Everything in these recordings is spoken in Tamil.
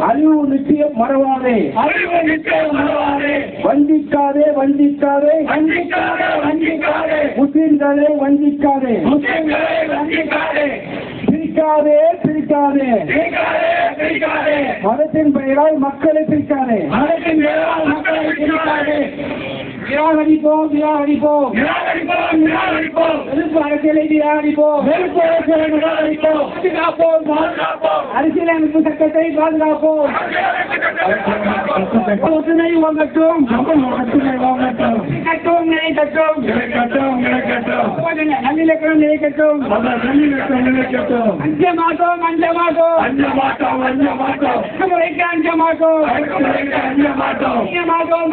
அறிவு நிச்சயம் மறவாதே. அறிவு நிச்சயம் மறவாதே. வஞ்சிக்காதே வஞ்சிக்காதே. வஞ்சிக்காதே வஞ்சிக்காதே. முஸ்லிம்களை வஞ்சிக்காதே. முஸ்லிம்களை வஞ்சிக்காதே. பிரிக்காதே பிரிக்காதே. பிரிக்காதே பிரிக்காதே. மதத்தின் பெயரால் மக்களை பிரிக்காதே. மதத்தின் மேலால் மக்களை நிராகரிப்போம் நிராகரிப்போம் நிராகரிப்போம் நிராகரிப்போம் வெறுப்பு அரசியலை நிராகரிப்போம் வெறுப்பு அரசியலை நிராகரிப்போம் பாதுகாப்போம் பாதுகாப்போம் அரசியலமைப்பு சட்டத்தை பாதுகாப்போம் ஒற்றுமை ஓங்கட்டும் ஒற்றுமை ஓங்கட்டும் கட்டும் நிலைக்கட்டும் கிடைக்கட்டும் கிடைக்கட்டும் நல்லிலக்கணம் நிலைக்கட்டும் மத நல்லிணக்கம் நிலைக்கட்டும் அஞ்ச மாட்டோம் அஞ்ச மாட்டோம் அஞ்ச மாட்டோம் அஞ்ச மாட்டோம் அடக்குமுறைக்கு அஞ்ச மாட்டோம் அடக்குமுறைக்கு அஞ்ச மாட்டோம் அழிய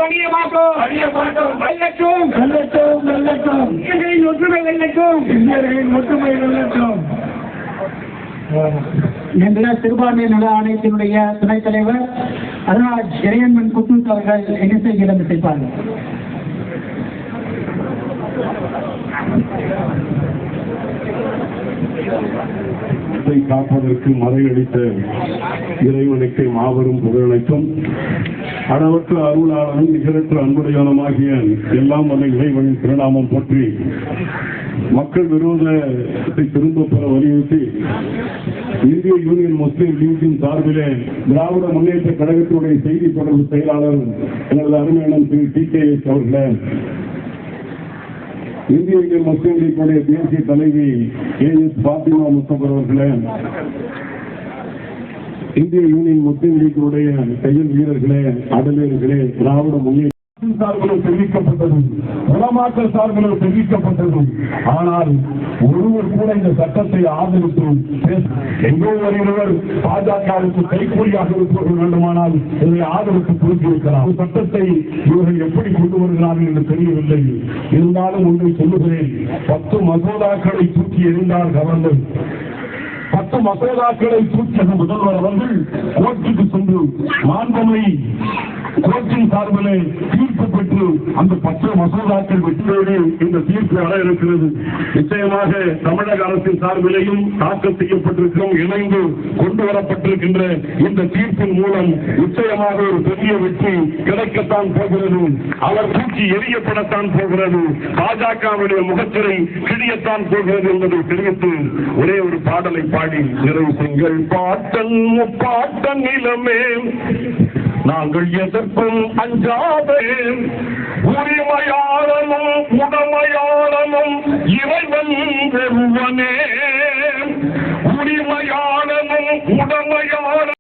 பணிய மாட்டோம். அறிய மாட்டோம். வெல்லட்டும். வெல்லட்டும் வெல்லட்டும். இந்தியர்களின் ஒற்றுமை வெல்லட்டும். இந்தியர்களின் ஒற்றுமை வெல்லட்டும். என்ற சிறுபான்மை நல ஆணையத்தினுடைய துணைத் தலைவர் அதனால் ஜெயன்மன் குத்தூத் அவர்கள் என்ன செய்கிறது செய்வார்கள் மதத்தை காப்பதற்கு மதையடித்த இறைவனுக்கு மாபெரும் புகழனைத்தும் அளவற்ற அருளாளனும் நிகரற்ற அன்புடையவனமாகிய எல்லாம் அந்த இறைவனின் திருநாமம் பற்றி மக்கள் விரோதத்தை திரும்ப பெற வலியுறுத்தி இந்திய யூனியன் முஸ்லீம் லீக்கின் சார்பிலே திராவிட முன்னேற்ற கழகத்தினுடைய செய்தி தொடர்பு செயலாளர் எனது அருமையான திரு டி கே எஸ் அவர்களை இந்திய முஸ்லீம் லீக்குடைய தேசிய தலைவி ஏ எஸ் பாத்திமா முஸ்தபர் அவர்களே இந்திய யூனியன் முஸ்லீம் லீக்குடைய செயல் வீரர்களே அடலியர்களே திராவிட முன்னேற்ற தெரிவிக்கப்பட்டது. உளமாக்கல் சார்பில் தெரிவிக்கப்பட்டது. ஆனால் ஒருவர் கூட இந்த சட்டத்தை ஆதரித்து எங்கோ ஒருவர் பாஜகவுக்கு கைக்கூலியாக இருப்பவர்கள் வேண்டுமானால் இதை ஆதரித்து புரிந்திருக்கலாம். சட்டத்தை இவர்கள் எப்படி கொண்டு வருகிறார்கள் என்று தெரியவில்லை. இருந்தாலும் ஒன்றை சொல்லுகிறேன். பத்து மசோதாக்களை தூக்கி எறிந்தார் கவர்னர். பத்து மசோதாக்களை தூக்கிய முதல்வர் அவர்கள் கோர்ட்டுக்கு சென்று மாண்பமை கோர்ட்டின் சார்பிலே தீர்ப்பு பெற்று அந்த பத்து மசோதாக்கள் வெற்றியோடு இந்த தீர்ப்பு வர இருக்கிறது நிச்சயமாக தமிழக அரசின் சார்பிலேயும் தாக்கல் செய்யப்பட்டிருக்கிறோம் இணைந்து கொண்டு வரப்பட்டிருக்கின்ற இந்த தீர்ப்பின் மூலம் நிச்சயமாக ஒரு பெரிய வெற்றி கிடைக்கத்தான் போகிறது. அவர் தூக்கி எரியப்படத்தான் போகிறது. பாஜகவுடைய முகத்திரை கிழியத்தான் போகிறது என்பதை தெரிவித்து ஒரே ஒரு பாடலை பாடி நிறைவு செய்யுங்கள். பாட்டன் முப்பாட்டன் நிலமே நாங்கள் எதற்கும் அஞ்சாதே. உரிமையாளனும் உடமையாளனும் இறைவன் பெறுவனே உரிமையாளனும் உடமையாளனும்